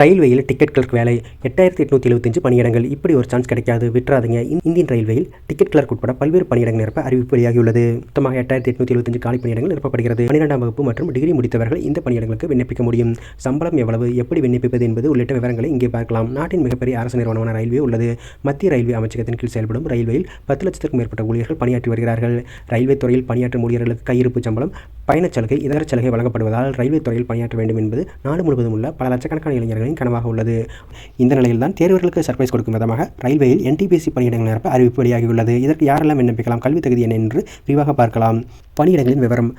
ரயில்வேயில் ticket clerk வேலை. எட்டாயிரத்தி எட்நூற்றி எழுபத்தஞ்சு பணியிடங்கள். இப்படி ஒரு சான்ஸ் கிடைக்காது. விட்டுறாதீங்க. இந்தியன் ரயில்வேயில் டிக்கெட் கிளர்க் உட்பட பல்வேறு பணியிடங்கள் நிரப்ப அறிவிப்பு வெளியாகியுள்ளது. மொத்தமாக எட்டாயிரத்தி எட்நூற்றி எழுபத்தஞ்சு காலி பணியிடங்கள் நிரப்பப்படுகிறது. பன்னிரெண்டாம் வகுப்பு மற்றும் டிகிரி முடித்தவர்கள் இந்த பணியிடங்களுக்கு விண்ணப்பிக்க முடியும். சம்பளம் எவ்வளவு எப்படி விண்ணப்பிப்பது என்பது உள்ளிட்ட விவரங்களை இங்கே பார்க்கலாம். நாட்டின் மிகப்பெரிய அரசு நிறுவனமான ரயில்வே உள்ளது. மத்திய ரயில்வே அமைச்சகத்தின் கீழ் செயல்படும் ரயில்வேயில் பத்து லட்சத்திற்கும் மேற்பட்ட ஊழியர்கள் பணியாற்றி வருகிறார்கள். ரயில்வே துறையில் பணியாற்றும் ஊழியர்களுக்கு கையிருப்பு சம்பளம் பயணச் சலுகை இதர சலுகை வழங்கப்படுவதால் ரயில்வே துறையில் பணியாற்ற வேண்டும் என்பது நாடு முழுவதும் உள்ள பல லட்சக்கணக்கான இளைஞர்களின் கனவாக உள்ளது. இந்த நிலையில்தான் தேர்வர்களுக்கு சர்ப்ரைஸ் கொடுக்கும் விதமாக ரயில்வேயில் என்டிபிசி பணியிடங்கள் நிரப்ப அறிவிப்பு வெளியாகியுள்ளது. இதற்கு யாரெல்லாம் விண்ணப்பிக்கலாம் கல்வி தகுதி என்ன என்று விரிவாக பார்க்கலாம். பணியிடங்களின் விவரம்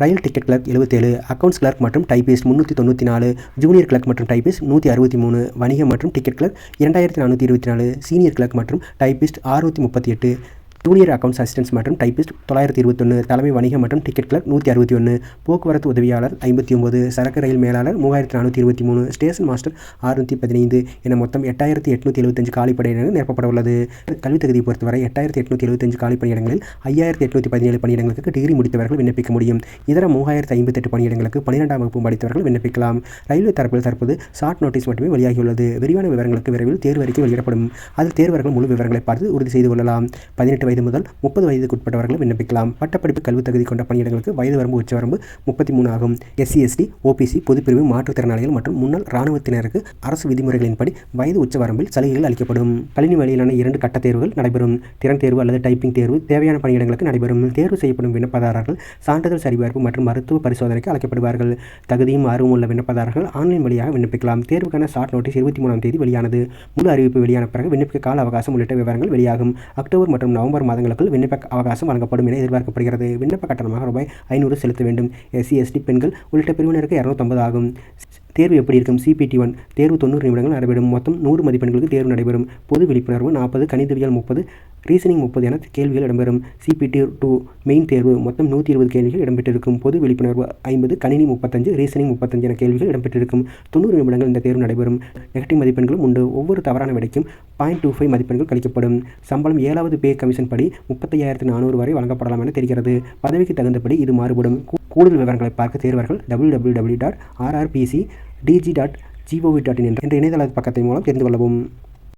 ரயில் டிக்கெட் கிளர்க் எழுபத்தேழு அக்கவுண்ட்ஸ் கிளர்க் மற்றும் டைபிஸ்ட் முந்நூற்றி தொண்ணூற்றி நாலு ஜூனியர் கிளர்க் மற்றும் டைபிஸ்ட் நூற்றி அறுபத்தி மூணு வணிகம் மற்றும் டிக்கெட் கிளர்க் இரண்டாயிரத்தி நானூற்றி இருபத்தி நாலு சீனியர் கிளர்க் மற்றும் டைபிஸ்ட் அறுநூற்றி முப்பத்தி எட்டு. ஜூனியர் அக்கௌண்ட்ஸ் அசிஸ்டன்ஸ் மற்றும் டைபிஸ்ட் தொள்ளாயிரத்தி இருபத்தொன்று தலைமை வணிக மற்றும் டிக்கெட் கிளர்க் நூற்றி அறுபத்தி ஒன்று போக்குவரத்து உதவியாளர் ஐம்பத்தி ஒம்பது சரக்கு ரயில் மேலாளர் மூவாயிரத்தி நானூற்றி இருபத்தி மூணு ஸ்டேஷன் மாஸ்டர் அறுநூற்றி பதினைந்து என மொத்தம் எட்டாயிரத்தி எட்நூற்றி எழுபத்தஞ்சு காலிப்படையினர் நிரப்பப்பட உள்ளது கல்வித் தகுதியை பொறுத்தவரை எட்டாயிரத்தி எட்நூற்றி எழுபத்தஞ்சு காலி பணியிடங்களில் ஐயாயிரத்தி எட்நூற்றி பதினேழு பணியிடங்களுக்கு டிகிரி முடித்தவர்கள் விண்ணப்பிக்க முடியும். இதர மூவாயிரத்து ஐம்பத்தெட்டு பணியிடங்களுக்கு பன்னிரெண்டாம் வகுப்பு படித்தவர்கள் விண்ணப்பிக்கலாம். ரயில்வே தரப்பில் தற்போது ஷார்ட் நோட்டீஸ் மட்டுமே வெளியாகியுள்ளது. விரிவான விவரங்களுக்கு விரைவில் தேர்வு அறிக்கை வெளியிடப்படும். அதில் தேர்வர்கள் முழு விவரங்களை பார்த்து உறுதி செய்து கொள்ளலாம். பதினெட்டு வயது முதல் முப்பது வயதுக்குட்பட்டவர்கள் விண்ணப்பிக்கலாம். பட்டப்படிப்பு கல்வி தகுதி கொண்ட பணியிடங்களுக்கு வயது வரம்பு உச்சவரம்பு முப்பத்தி மூணு ஆகும். எஸ்சி எஸ்டி ஓபிசி பொதுப்பிரிவு மாற்றுத்திறனாளிகள் மற்றும் முன்னாள் இராணுவத்தினருக்கு அரசு விதிமுறைகளின்படி வயது உச்சவரம்பில் சலுகைகள் அளிக்கப்படும். கணினி வழியிலான இரண்டு கட்ட தேர்வுகள் நடைபெறும். திறன் தேர்வு அல்லது டைப்பிங் தேர்வு தேவையான பணியிடங்களுக்கு நடைபெறும். தேர்வு செய்யப்படும் விண்ணப்பதாரர்கள் சான்றிதழ் சரிபார்ப்பு மற்றும் மருத்துவ பரிசோதனைக்கு அழைக்கப்படுவார்கள். தகுதியும் ஆர்வம் உள்ள விண்ணப்பதாரர்கள் ஆன்லைன் வழியாக விண்ணப்பிக்கலாம். தேர்வுக்கான ஷார்ட் நோட்டீஸ் இருபத்தி மூணாம் தேதி வெளியானது. முழு அறிவிப்பு வெளியான பிறகு விண்ணப்பிக்க கால அவகாசம் உள்ளிட்ட விவரங்கள் வெளியாகும். அக்டோபர் மற்றும் நவம்பர் மாதங்களுக்குள் விண்ணப்ப அவகாசம் வழங்கப்படும் என எதிர்பார்க்கப்படுகிறது. விண்ணப்ப கட்டணமாக ரூபாய் ஐநூறு செலுத்த வேண்டும். எஸ்சி எஸ்டி பெண்கள் உள்ளிட்ட பிரிவினருக்கு இரநூத்தம்பது ஆகும். தேர்வு எப்படி இருக்கும்? சிபிடி ஒன் தேர்வு தொண்ணூறு நிமிடங்கள் நடைபெறும். மொத்தம் நூறு மதிப்பெண்களுக்கு தேர்வு நடைபெறும். பொது விழிப்புணர்வு நாற்பது கணிதவியல் முப்பது ரீசனிங் முப்பது என கேள்விகள் இடம்பெறும். சிபிடி டூ மெயின் தேர்வு மொத்தம் நூற்றி இருபது கேள்விகள் இடம்பெற்றிருக்கும். பொது விழிப்புணர்வு ஐம்பது கணினி முப்பத்தஞ்சு ரீசனிங் முப்பத்தஞ்சு என கேள்விகள் இடம்பெற்றிருக்கும். தொண்ணூறு நிமிடங்கள் இந்த தேர்வு நடைபெறும். நெகட்டிவ் மதிப்பெண்களும் உண்டு. ஒவ்வொரு தவறான விடைக்கும் பாயிண்ட் டூ ஃபைவ் மதிப்பெண்கள் கழிக்கப்படும். சம்பளம் ஏழாவது பே கமிஷன் படி முப்பத்தையாயிரத்து நானூறு வரை வழங்கப்படலாம் என தெரிகிறது. பதவிக்கு தகுந்தபடி இது மாறுபடும். கூடுதல் விவரங்களை பார்க்க தேர்வர்கள் W W W dot RRBC DG dot gov dot in என்ற இணையதள பக்கத்தின் மூலம் தெரிந்து கொள்ளவும்.